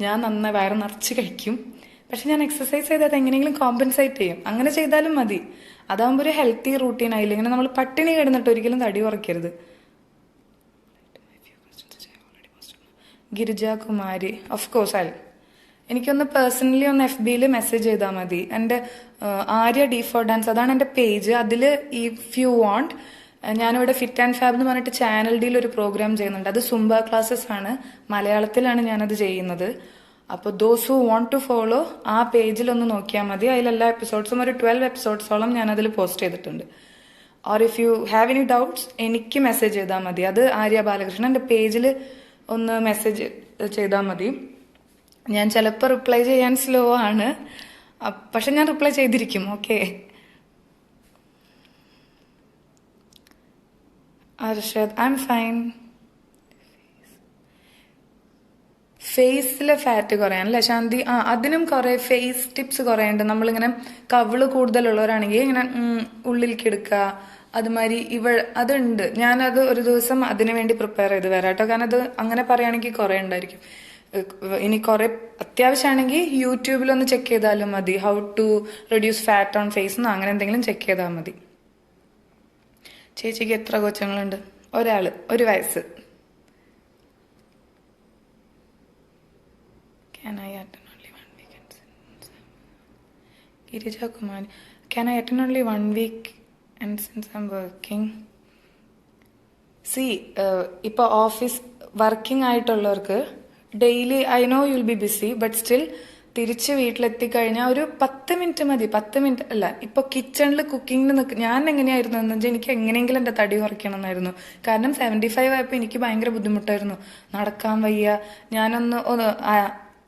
ഞാൻ നന്നായി വയറ് നിറച്ച് കഴിക്കും. പക്ഷെ ഞാൻ എക്സസൈസ് ചെയ്താൽ എങ്ങനെയെങ്കിലും കോമ്പൻസേറ്റ് ചെയ്യും. അങ്ങനെ ചെയ്താലും മതി. അതാകുമ്പോൾ ഒരു ഹെൽത്തി റൂട്ടീൻ ആയില്ല? ഇങ്ങനെ നമ്മൾ പട്ടിണി കിടന്നിട്ട് ഒരിക്കലും തടി കുറയ്ക്കരുത്. ഗിരിജ കുമാരി ഓഫ് കോഴ്സ് അൽ എനിക്കൊന്ന് പേഴ്സണലി ഒന്ന് എഫ് ബിയിൽ മെസ്സേജ് ചെയ്താൽ മതി. എന്റെ ആര്യ ഡി ഫോർ ഡാൻസ് അതാണ് എന്റെ പേജ് അതിൽ ഈ ഫ്യൂ വാണ്ട് ഞാനിവിടെ ഫിറ്റ് ആൻഡ് ഫാബ് എന്ന് പറഞ്ഞിട്ട് ചാനൽ ഡിയിൽ ഒരു പ്രോഗ്രാം ചെയ്യുന്നുണ്ട്. അത് സുംബ ക്ലാസ്സസ് ആണ്. മലയാളത്തിലാണ് ഞാനത് ചെയ്യുന്നത്. അപ്പോൾ those who want to follow ആ പേജിൽ ഒന്ന് നോക്കിയാൽ മതി. അതിലെല്ലാ എപ്പിസോഡ്സും ഒരു ട്വൽവ് എപ്പിസോഡ്സോളം ഞാൻ ഞാനതിൽ പോസ്റ്റ് ചെയ്തിട്ടുണ്ട്. Or if you have any doubts എനിക്ക് മെസ്സേജ് ചെയ്താൽ മതി. അത് ആര്യ ബാലകൃഷ്ണൻ എന്റെ പേജിൽ ഒന്ന് മെസ്സേജ് ചെയ്താൽ മതി. ഞാൻ ചിലപ്പോൾ റിപ്ലൈ ചെയ്യാൻ സ്ലോ ആണ്. പക്ഷെ ഞാൻ റിപ്ലൈ ചെയ്തിരിക്കും. Okay Arshad I'm fine ഫേസിലെ ഫാറ്റ് കുറയാൻ അല്ലേ? ശാന്തി ആ അതിനും കുറെ ഫേസ് ടിപ്സ് കുറയുണ്ട്. നമ്മളിങ്ങനെ കവിൾ കൂടുതലുള്ളവരാണെങ്കിൽ ഇങ്ങനെ ഉള്ളിലേക്ക് എടുക്കുക. അതുമാതിരി ഇവ അതുണ്ട്. ഞാനത് ഒരു ദിവസം അതിനു വേണ്ടി പ്രിപ്പയർ ചെയ്ത് വരാം കേട്ടോ. കാരണം അത് അങ്ങനെ പറയുകയാണെങ്കിൽ കുറെ ഉണ്ടായിരിക്കും. ഇനി കുറെ അത്യാവശ്യമാണെങ്കിൽ യൂട്യൂബിലൊന്ന് ചെക്ക് ചെയ്താലും മതി. How to reduce fat on face എന്ന് അങ്ങനെ എന്തെങ്കിലും ചെക്ക് ചെയ്താൽ മതി. ചേച്ചിക്ക് എത്ര കൊച്ചുങ്ങളുണ്ട്? ഒരാൾ ഒരു വയസ്സ്. Can I attend only one week? Girija Kumari. Can I attend only one week and since I'm working? see, uh, ഇപ്പോൾ office working ആയിട്ടുള്ളവർക്ക് daily I know you'll be busy but still തിരിച്ച് വീട്ടിലെത്തിക്കഴിഞ്ഞാൽ ഒരു പത്ത് മിനിറ്റ് മതി പത്ത് minute അല്ല ഇപ്പോൾ കിച്ചണിൽ കുക്കിങ്ങിന് നിൽക്കുക ഞാൻ എങ്ങനെയായിരുന്നു എന്ന് വെച്ചാൽ എനിക്ക് എങ്ങനെയെങ്കിലും എന്റെ തടി കുറയ്ക്കണം എന്നായിരുന്നു കാരണം സെവന്റി ഫൈവ് ആയപ്പോൾ എനിക്ക് ഭയങ്കര ബുദ്ധിമുട്ടായിരുന്നു നടക്കാൻ വയ്യ ഞാനൊന്ന് ഒന്ന്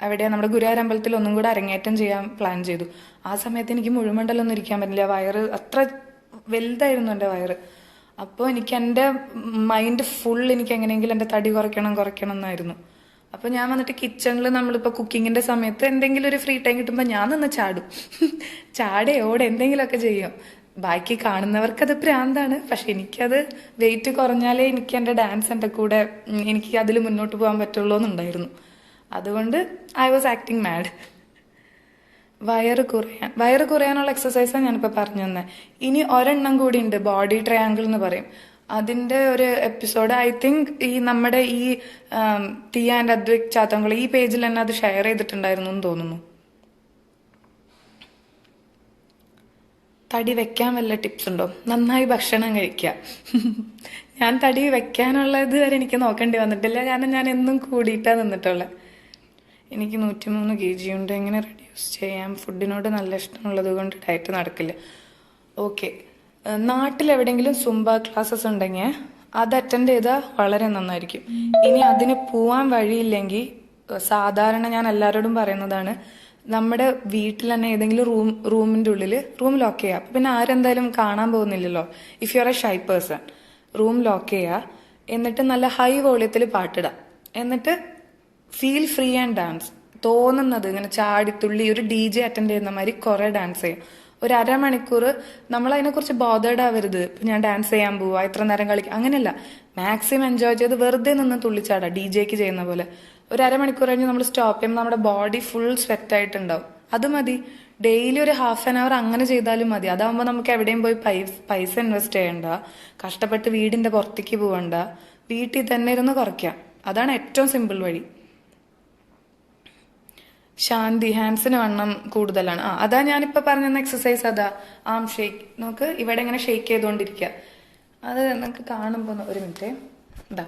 അവിടെ നമ്മുടെ ഗുരുവായൂർ അമ്പലത്തിൽ ഒന്നും കൂടെ അരങ്ങേറ്റം ചെയ്യാൻ പ്ലാൻ ചെയ്തു. ആ സമയത്ത് എനിക്ക് മുഴുമണ്ടലൊന്നും ഇരിക്കാൻ പറ്റില്ല. വയറ് അത്ര വലുതായിരുന്നു എന്റെ വയറ്. അപ്പോൾ എനിക്ക് എന്റെ മൈൻഡ് ഫുൾ എനിക്ക് എങ്ങനെയെങ്കിലും എന്റെ തടി കുറയ്ക്കണം കുറയ്ക്കണം എന്നായിരുന്നു. അപ്പോൾ ഞാൻ വന്നിട്ട് കിച്ചണിൽ നമ്മളിപ്പോൾ കുക്കിങ്ങിന്റെ സമയത്ത് എന്തെങ്കിലും ഒരു ഫ്രീ ടൈം കിട്ടുമ്പോൾ ഞാൻ നിന്ന് ചാടും. ചാടേ ഓടെ എന്തെങ്കിലുമൊക്കെ ചെയ്യും. ബാക്കി കാണുന്നവർക്കത് പ്രാന്താണ് പക്ഷെ എനിക്കത് വെയിറ്റ് കുറഞ്ഞാലേ എനിക്ക് എന്റെ ഡാൻസ് എന്റെ കൂടെ എനിക്ക് അതിൽ മുന്നോട്ട് പോകാൻ പറ്റുള്ളൂ എന്നുണ്ടായിരുന്നു അതുകൊണ്ട് ഐ വാസ് ആക്ടിങ് മാഡ് വയറ് കുറയാൻ വയറ് കുറയാനുള്ള എക്സസൈസാണ് ഞാനിപ്പോൾ പറഞ്ഞു തന്നെ. ഇനി ഒരെണ്ണം കൂടി ഉണ്ട് ബോഡി ട്രയാങ്കിൾ എന്ന് പറയും. അതിന്റെ ഒരു എപ്പിസോഡ് ഐ തിങ്ക് ഈ നമ്മുടെ ഈ തീ ആൻഡ് അദ്വൈക് ചാത്തങ്ങൾ ഈ പേജിൽ തന്നെ അത് ഷെയർ ചെയ്തിട്ടുണ്ടായിരുന്നു എന്ന് തോന്നുന്നു. തടി വെക്കാൻ വല്ല ടിപ്സ് ഉണ്ടോ? നന്നായി ഭക്ഷണം കഴിക്കുക ഞാൻ തടി വെക്കാനുള്ള ഇതുവരെ എനിക്ക് നോക്കേണ്ടി വന്നിട്ടില്ല. കാരണം ഞാൻ എന്നും കൂടിയിട്ടാ നിന്നിട്ടുള്ളത് എനിക്ക് നൂറ്റിമൂന്ന് കെ ജി ഉണ്ട്. എങ്ങനെ റെഡ്യൂസ് ചെയ്യാം? ഫുഡിനോട് നല്ല ഇഷ്ടമുള്ളത് കൊണ്ട് ഡയറ്റ് നടക്കില്ല. ഓക്കെ നാട്ടിലെവിടെയെങ്കിലും സുംബ ക്ലാസ്സസ് ഉണ്ടെങ്കിൽ അത് അറ്റൻഡ് ചെയ്താൽ വളരെ നന്നായിരിക്കും. ഇനി അതിന് പോവാൻ വഴിയില്ലെങ്കിൽ സാധാരണ ഞാൻ എല്ലാവരോടും പറയുന്നതാണ് നമ്മുടെ വീട്ടിൽ തന്നെ ഏതെങ്കിലും റൂം റൂമിന്റെ ഉള്ളിൽ റൂം ലോക്ക് ചെയ്യുക പിന്നെ ആരെന്തായാലും കാണാൻ പോകുന്നില്ലല്ലോ. If you are a shy person room lock ചെയ്യുക എന്നിട്ട് നല്ല ഹൈ വോളിയത്തിൽ പാട്ടിടുക എന്നിട്ട് ഫീൽ ഫ്രീ ആൻഡ് ഡാൻസ് തോന്നുന്നത് ഇങ്ങനെ ചാടിത്തുള്ളി ഒരു ഡി ജെ അറ്റൻഡ് ചെയ്യുന്ന മാതിരി കുറെ ഡാൻസ് ചെയ്യും. ഒരു അരമണിക്കൂർ നമ്മൾ അതിനെക്കുറിച്ച് ബോധേഡ് ആവരുത് ഞാൻ ഡാൻസ് ചെയ്യാൻ പോവാ ഇത്ര നേരം കളിക്കുക അങ്ങനെയല്ല. മാക്സിമം എൻജോയ് ചെയ്ത് വെറുതെ നിന്ന് തുള്ളിച്ചാടാം ഡി ജെക്ക് ചെയ്യുന്ന പോലെ. ഒരു അരമണിക്കൂർ കഴിഞ്ഞ് നമ്മൾ സ്റ്റോപ്പ് ചെയ്യുമ്പോൾ നമ്മുടെ ബോഡി ഫുൾ സ്വെറ്റ് ആയിട്ടുണ്ടാവും. അത് മതി. ഡെയിലി ഒരു ഹാഫ് ആൻ അവർ അങ്ങനെ ചെയ്താലും മതി. അതാവുമ്പോൾ നമുക്ക് എവിടെയും പോയി പൈസ പൈസ ഇൻവെസ്റ്റ് ചെയ്യണ്ട. കഷ്ടപ്പെട്ട് വീടിന്റെ പുറത്തേക്ക് പോകണ്ട വീട്ടിൽ തന്നെ ഇരുന്ന് കുറയ്ക്കാം. അതാണ് ഏറ്റവും സിമ്പിൾ വഴി. ശാന്തി ഹാൻസിന് വണ്ണം കൂടുതലാണ്. ആ അതാ ഞാനിപ്പോ പറഞ്ഞ എക്സസൈസ് അതാ. ആം ഷേക്ക് നമുക്ക് ഇവിടെ ഇങ്ങനെ ഷേക്ക് ചെയ്തുകൊണ്ടിരിക്കുക അത് നമുക്ക് കാണുമ്പോൾ ഒരു മിനിറ്റ്. ഇതാ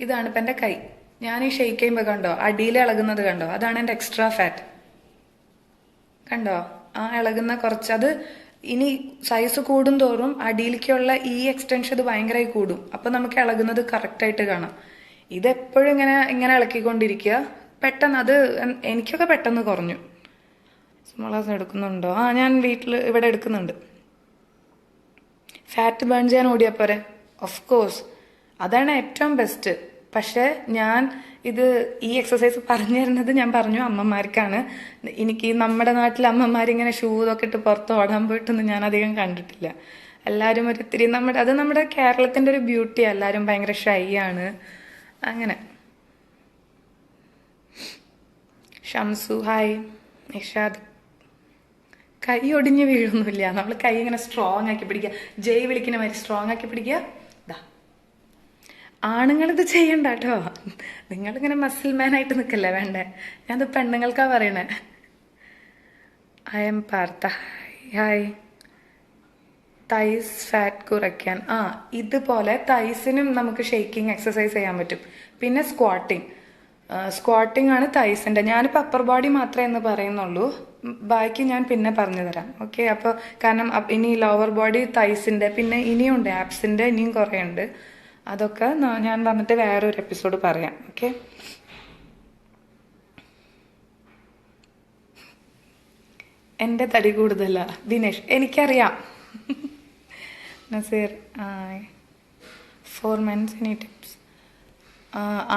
ഇതാണ് ഇപ്പൊ എന്റെ കൈ. ഞാൻ ഈ ഷേക്ക് ചെയ്യുമ്പോൾ കണ്ടോ അടിയിൽ ഇളകുന്നത് കണ്ടോ? അതാണ് എന്റെ എക്സ്ട്രാ ഫാറ്റ് കണ്ടോ? ആ ഇളകുന്ന കുറച്ച് അത് ഇനി സൈസ് കൂടും തോറും അടിയിലേക്കുള്ള ഈ എക്സ്റ്റൻഷൻ ഇത് ഭയങ്കരമായി കൂടും. അപ്പൊ നമുക്ക് ഇളകുന്നത് കറക്റ്റ് ആയിട്ട് കാണാം. ഇതെപ്പോഴും ഇങ്ങനെ ഇങ്ങനെ ഇളക്കിക്കൊണ്ടിരിക്കുക പെട്ടെന്ന് അത് എനിക്കൊക്കെ പെട്ടെന്ന് കുറഞ്ഞു. സ്മോളാസ് എടുക്കുന്നുണ്ടോ? ആ ഞാൻ വീട്ടിൽ ഇവിടെ എടുക്കുന്നുണ്ട്. ഫാറ്റ് ബേൺ ചെയ്യാൻ ഓടിയപ്പോരെ പോരെ? ഓഫ് കോഴ്സ് അതാണ് ഏറ്റവും ബെസ്റ്റ് പക്ഷെ ഞാൻ ഇത് ഈ എക്സസൈസ് പറഞ്ഞു തരുന്നത് ഞാൻ പറഞ്ഞു അമ്മമാർക്കാണ്. എനിക്ക് നമ്മുടെ നാട്ടിലെ അമ്മമാരിങ്ങനെ ഷൂ ഇതൊക്കെ ഇട്ട് പുറത്ത് ഓടാൻ പോയിട്ടൊന്നും ഞാൻ അധികം കണ്ടിട്ടില്ല. എല്ലാവരും ഒരു ഇത്തിരി നമ്മുടെ അത് നമ്മുടെ കേരളത്തിന്റെ ഒരു ബ്യൂട്ടി എല്ലാവരും ഭയങ്കര ഷൈ ആണ്. അങ്ങനെ. ഷംസു ഹായ് നിഷാദ്. കൈ ഒടിഞ്ഞ് വീഴൊന്നുമില്ല. നമ്മൾ കൈ ഇങ്ങനെ സ്ട്രോങ് ആക്കി പിടിക്കുക. ജയ് വിളിക്കുന്ന മാതിരി സ്ട്രോങ് ആക്കി പിടിക്കുക. ദാ. ആണുങ്ങളിത് ചെയ്യണ്ട കേട്ടോ നിങ്ങളിങ്ങനെ മസിൽ മാൻ ആയിട്ട് നിൽക്കല്ലേ വേണ്ടേ? ഞാനത് പെണ്ണുങ്ങൾക്കാ പറയണേ. I'm Partha hi thighs fat കുറയ്ക്കാൻ. ആ ഇതുപോലെ തൈസിനും നമുക്ക് ഷേക്കിംഗ് എക്സസൈസ് ചെയ്യാൻ പറ്റും. പിന്നെ സ്ക്വാട്ടിങ് സ്ക്വാട്ടിംഗ് ആണ് തൈസിന്റെ ഞാനിപ്പോൾ അപ്പർ ബോഡി മാത്രമേ എന്ന് പറയുന്നുള്ളൂ. ബാക്കി ഞാൻ പിന്നെ പറഞ്ഞു തരാം. ഓക്കെ അപ്പോൾ കാരണം ഇനി ലോവർ ബോഡി തൈസിന്റെ പിന്നെ ഇനിയുണ്ട് ആപ്സിന്റെ ഇനിയും കുറേ ഉണ്ട് അതൊക്കെ ഞാൻ വന്നിട്ട് വേറൊരു എപ്പിസോഡ് പറയാം. ഓക്കെ എന്റെ തടി കൂടുതല? ദിനേഷ് എനിക്കറിയാം. നസീർ ഫോർ മന്ത്സ് ടിപ്സ്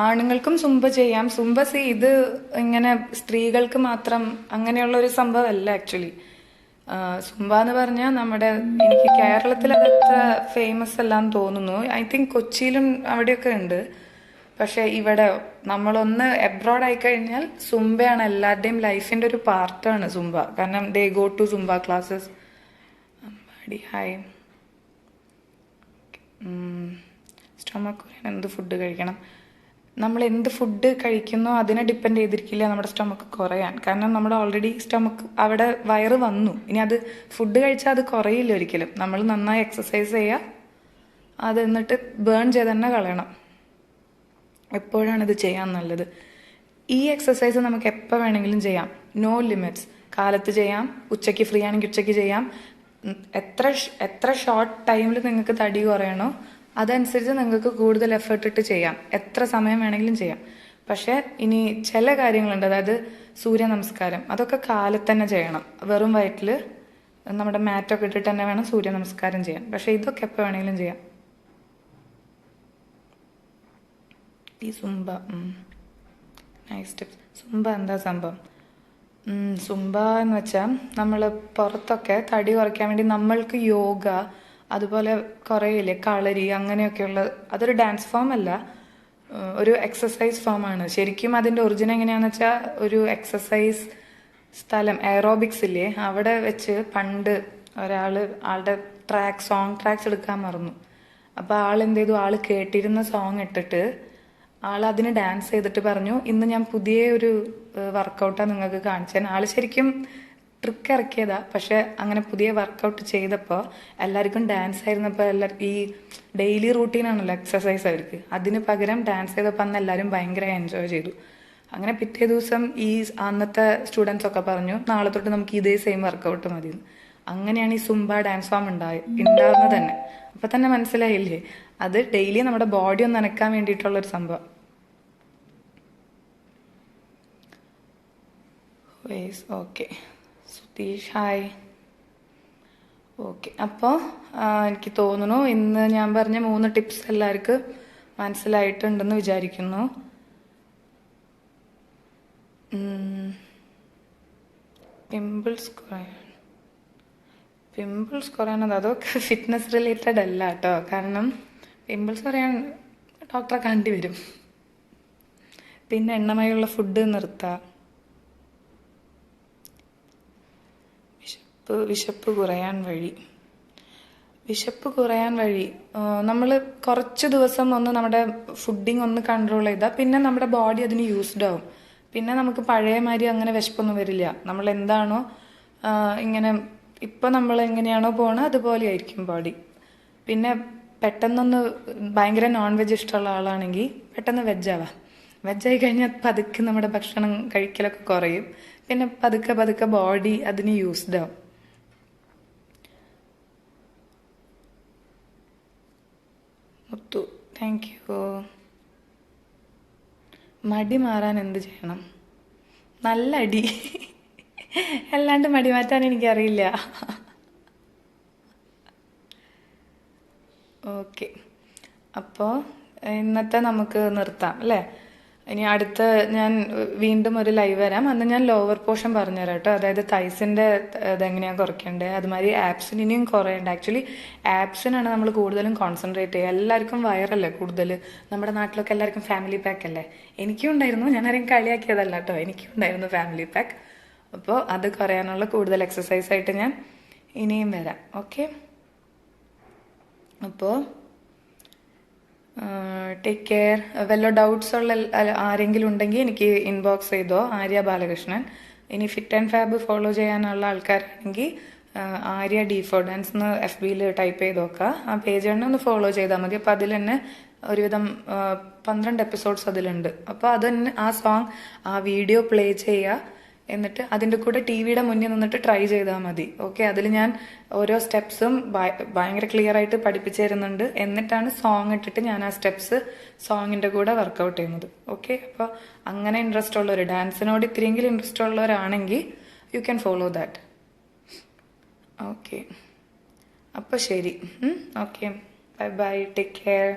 ആണുങ്ങൾക്കും സുംബ ചെയ്യാം. സുംബ സി ഇത് ഇങ്ങനെ സ്ത്രീകൾക്ക് മാത്രം അങ്ങനെയുള്ള ഒരു സംഭവമല്ല ആക്ച്വലി സുംബ എന്ന് പറഞ്ഞാൽ നമ്മുടെ എനിക്ക് കേരളത്തിൽ അതത്ര ഫേമസ് അല്ലാന്ന് തോന്നുന്നു. ഐ തിങ്ക് കൊച്ചിയിലും അവിടെയൊക്കെ ഉണ്ട്. പക്ഷെ ഇവിടെ നമ്മളൊന്ന് എബ്രോഡ് ആയി കഴിഞ്ഞാൽ സുംബയാണ് എല്ലാവരുടെയും ലൈഫിന്റെ ഒരു പാർട്ടാണ് സുംബ. കാരണം they go to Zumba classes Ambadi hi stomach എന്ത് ഫുഡ് കഴിക്കണം? നമ്മൾ എന്ത് ഫുഡ് കഴിക്കുന്നോ അതിനെ ഡിപ്പെൻഡ് ചെയ്തിരിക്കില്ല നമ്മുടെ സ്റ്റമക്ക് കുറയാൻ. കാരണം നമ്മുടെ ഓൾറെഡി സ്റ്റമക്ക് അവിടെ വയറ് വന്നു. ഇനി അത് ഫുഡ് കഴിച്ചാൽ അത് കുറയില്ല ഒരിക്കലും. നമ്മൾ നന്നായി എക്സസൈസ് ചെയ്യുക അത് എന്നിട്ട് ബേൺ ചെയ്ത് തന്നെ കളയണം. എപ്പോഴാണ് ഇത് ചെയ്യാൻ നല്ലത്? ഈ എക്സസൈസ് നമുക്ക് എപ്പോൾ വേണമെങ്കിലും ചെയ്യാം. നോ ലിമിറ്റ്സ് കാലത്ത് ചെയ്യാം ഉച്ചയ്ക്ക് ഫ്രീ ആണെങ്കിൽ ഉച്ചയ്ക്ക് ചെയ്യാം. എത്ര എത്ര ഷോർട്ട് ടൈമിൽ നിങ്ങൾക്ക് തടി കുറയണോ അതനുസരിച്ച് നിങ്ങൾക്ക് കൂടുതൽ എഫേർട്ട് ഇട്ട് ചെയ്യാം. എത്ര സമയം വേണമെങ്കിലും ചെയ്യാം. പക്ഷേ ഇനി ചില കാര്യങ്ങളുണ്ട്. അതായത് സൂര്യ നമസ്കാരം അതൊക്കെ കാലത്ത് തന്നെ ചെയ്യണം. വെറും വയറ്റിൽ നമ്മുടെ മാറ്റൊക്കെ ഇട്ടിട്ട് തന്നെ വേണം സൂര്യ നമസ്കാരം ചെയ്യാൻ. പക്ഷേ ഇതൊക്കെ എപ്പോൾ വേണമെങ്കിലും ചെയ്യാം. ഈ സുംബ നൈസ് ടിപ്സ് സുംബ എന്താ സംഭവം? സുംബ എന്ന് വെച്ചാൽ നമ്മൾ പുറത്തൊക്കെ തടി കുറയ്ക്കാൻ വേണ്ടി നമ്മൾക്ക് യോഗ അതുപോലെ കുറേ ഇല്ലേ കളരി അങ്ങനെയൊക്കെയുള്ള അതൊരു ഡാൻസ് ഫോം അല്ല. ഒരു എക്സസൈസ് ഫോമാണ് ശരിക്കും അതിന്റെ ഒറിജിൻ എങ്ങനെയാണെന്ന് വെച്ചാൽ ഒരു എക്സസൈസ് സ്ഥലം എയറോബിക്സ് ഇല്ലേ അവിടെ വെച്ച് പണ്ട് ഒരാൾ ആളുടെ ട്രാക്ക് സോങ് ട്രാക്സ് എടുക്കാൻ മറന്നു. അപ്പൊ ആൾ എന്ത് ചെയ്തു? ആൾ കേട്ടിരുന്ന സോങ് ഇട്ടിട്ട് ആൾ അതിന് ഡാൻസ് ചെയ്തിട്ട് പറഞ്ഞു ഇന്ന് ഞാൻ പുതിയ ഒരു വർക്കൗട്ടാണ് നിങ്ങൾക്ക് കാണിച്ചത് ആൾ ശരിക്കും ട്രിക്ക് ഇറക്കിയതാ. പക്ഷെ അങ്ങനെ പുതിയ വർക്കൗട്ട് ചെയ്തപ്പോൾ എല്ലാവർക്കും ഡാൻസ് ആയിരുന്നപ്പോൾ എല്ലാവർക്കും ഈ ഡെയിലി റൂട്ടീനാണല്ലോ എക്സസൈസ് അവർക്ക്. അതിന് പകരം ഡാൻസ് ചെയ്തപ്പോൾ അന്ന് എല്ലാവരും ഭയങ്കര എൻജോയ് ചെയ്തു. അങ്ങനെ പിറ്റേ ദിവസം ഈ അന്നത്തെ സ്റ്റുഡൻസ് ഒക്കെ പറഞ്ഞു നാളെ തൊട്ട് നമുക്ക് ഇതേ സെയിം വർക്കൗട്ട് മതി അങ്ങനെയാണ് ഈ സുംബ ഡാൻസ് ഫോം ഉണ്ടായ ഉണ്ടാകുന്നത് തന്നെ. അപ്പൊ തന്നെ മനസ്സിലായില്ലേ? അത് ഡെയിലി നമ്മുടെ ബോഡി ഒന്ന് നനക്കാൻ വേണ്ടിയിട്ടുള്ള ഒരു സംഭവം ഓക്കെ സുതീഷ് ഹായ് ഓക്കെ അപ്പോൾ എനിക്ക് തോന്നുന്നു ഇന്ന് ഞാൻ പറഞ്ഞ മൂന്ന് ടിപ്സ് എല്ലാവർക്കും മനസ്സിലായിട്ടുണ്ടെന്ന് വിചാരിക്കുന്നു. പിമ്പിൾസ് കുറയാൻ. പിമ്പിൾസ് കുറയാനത് അതൊക്കെ ഫിറ്റ്നസ് റിലേറ്റഡ് അല്ല കേട്ടോ. കാരണം പിമ്പിൾസ് കുറയാൻ ഡോക്ടറെ കണ്ടി വരും പിന്നെ എണ്ണമയുള്ള ഫുഡ് നിർത്താം. വിശപ്പ് വിശപ്പ് കുറയാൻ വഴി. വിശപ്പ് കുറയാൻ വഴി. നമ്മൾ കുറച്ച് ദിവസം ഒന്ന് നമ്മുടെ ഫുഡിങ് ഒന്ന് കൺട്രോൾ ചെയ്താൽ പിന്നെ നമ്മുടെ ബോഡി അതിന് യൂസ്ഡ് ആവും. പിന്നെ നമുക്ക് പഴയ മാതിരി അങ്ങനെ വിശപ്പൊന്നും വരില്ല. നമ്മൾ എന്താണോ ഇങ്ങനെ ഇപ്പൊ നമ്മൾ എങ്ങനെയാണോ പോണത് അതുപോലെ ആയിരിക്കും ബോഡി പിന്നെ പെട്ടെന്നൊന്ന് ഭയങ്കര നോൺ വെജ് ഇഷ്ടമുള്ള ആളാണെങ്കിൽ പെട്ടെന്ന് വെജ് വെജായി കഴിഞ്ഞാൽ പതുക്കെ നമ്മുടെ ഭക്ഷണം കഴിക്കലൊക്കെ കുറയും. പിന്നെ പതുക്കെ പതുക്കെ ബോഡി അതിന് യൂസ്ഡ് ആവും. മുത്തു. താങ്ക് യു മടി മാറാൻ എന്ത് ചെയ്യണം? നല്ല അടി. അല്ലാണ്ട് മടി മാറ്റാൻ എനിക്കറിയില്ല. ഓക്കെ അപ്പോൾ ഇന്നത്തെ നമുക്ക് നിർത്താം അല്ലേ? ഇനി അടുത്ത ഞാൻ വീണ്ടും ഒരു ലൈവ് വരാം. അന്ന് ഞാൻ ലോവർ പോർഷൻ പറഞ്ഞുതരാം കേട്ടോ. അതായത് തൈസിന്റെ ഇതെങ്ങനെയാണ് കുറയ്ക്കേണ്ടത്? അതുമാതിരി ആപ്സിന് ഇനിയും കുറയുണ്ട്. ആക്ച്വലി ആപ്സിനാണ് നമ്മൾ കൂടുതലും കോൺസെൻട്രേറ്റ് ചെയ്യുക. എല്ലാവർക്കും വയറല്ലേ കൂടുതൽ നമ്മുടെ നാട്ടിലൊക്കെ എല്ലാവർക്കും ഫാമിലി പാക്ക് അല്ലേ? എനിക്കും ഉണ്ടായിരുന്നു. ഞാൻ ആരെയും കളിയാക്കിയതല്ല കേട്ടോ. എനിക്കും ഉണ്ടായിരുന്നു ഫാമിലി പാക്ക് അപ്പോൾ അത് കുറയാനുള്ള കൂടുതൽ എക്സസൈസ് ആയിട്ട് ഞാൻ ഇനിയും വരാം. ഓക്കെ അപ്പോൾ ടേക്ക് കെയർ വല്ല ഡൗട്ട്സ് ഉള്ള ആരെങ്കിലും ഉണ്ടെങ്കിൽ എനിക്ക് ഇൻബോക്സ് ചെയ്തോ ആര്യ ബാലകൃഷ്ണൻ. ഇനി ഫിറ്റ് ആൻഡ് ഫാബ് ഫോളോ ചെയ്യാനുള്ള ആൾക്കാരാണെങ്കിൽ ആര്യ ഡി ഫോർ ഡാൻസ് എന്ന് എഫ് ബിയിൽ ടൈപ്പ് ചെയ്ത് നോക്കുക ആ പേജ് തന്നെ ഒന്ന് ഫോളോ ചെയ്താൽ മതി. അപ്പോൾ അതിൽ തന്നെ ഒരുവിധം പന്ത്രണ്ട് എപ്പിസോഡ്സ് അതിലുണ്ട്. അപ്പോൾ അത് തന്നെ ആ സോങ് ആ വീഡിയോ പ്ലേ ചെയ്യുക. എന്നിട്ട് അതിന്റെ കൂടെ ടി വിയുടെ മുന്നിൽ നിന്നിട്ട് ട്രൈ ചെയ്താൽ മതി. ഓക്കെ അതിൽ ഞാൻ ഓരോ സ്റ്റെപ്സും ഭയങ്കര ക്ലിയർ ആയിട്ട് പഠിപ്പിച്ചു തരുന്നുണ്ട്. എന്നിട്ടാണ് സോങ് ഇട്ടിട്ട് ഞാൻ ആ സ്റ്റെപ്സ് സോങ്ങിന്റെ കൂടെ വർക്ക്ഔട്ട് ചെയ്യുന്നത്. ഓക്കെ അപ്പോൾ അങ്ങനെ ഇൻട്രസ്റ്റ് ഉള്ളവർ ഡാൻസിനോട് ഇത്രയെങ്കിലും ഇൻട്രസ്റ്റ് ഉള്ളവരാണെങ്കിൽ you can follow that okay അപ്പോൾ ശരി. Okay bye bye take care